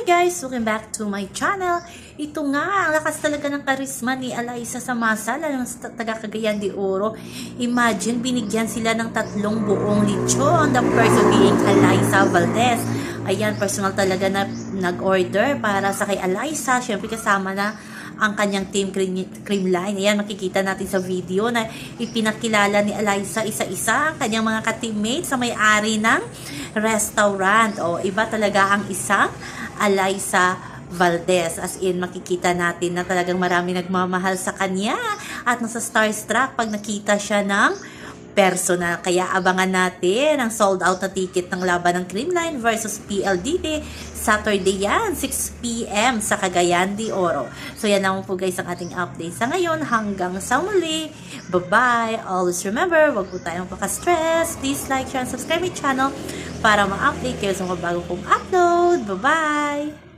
Hi guys! Welcome back to my channel. Ito nga, ang lakas talaga ng karisma ni Alaisa sa masa, lalo sa taga Cagayan de Oro. Imagine, binigyan sila ng tatlong buong lechon. The person being Alaisa Valdez. Ayan, personal talaga na nag-order para sa kay Alaisa. Siyempre kasama na ang kanyang team cream, cream line. Ayan, makikita natin sa video na ipinakilala ni Eliza isa-isa ang kanyang mga ka-teammates sa may-ari ng restaurant. O, iba talaga ang isang Eliza Valdez. As in, makikita natin na talagang marami nagmamahal sa kanya at nasa starstruck pag nakita siya ng personal. Kaya abangan natin ang sold out na ticket ng laban ng Creamline versus PLDT. Saturday yan, 6pm sa Cagayan de Oro. So yan naman po guys ang ating update sa ngayon. Hanggang sa muli. Bye-bye. Always remember, wag po tayong paka-stress. Please like, share, and subscribe my channel para ma-update kayo sa mga bago kong upload. Bye-bye!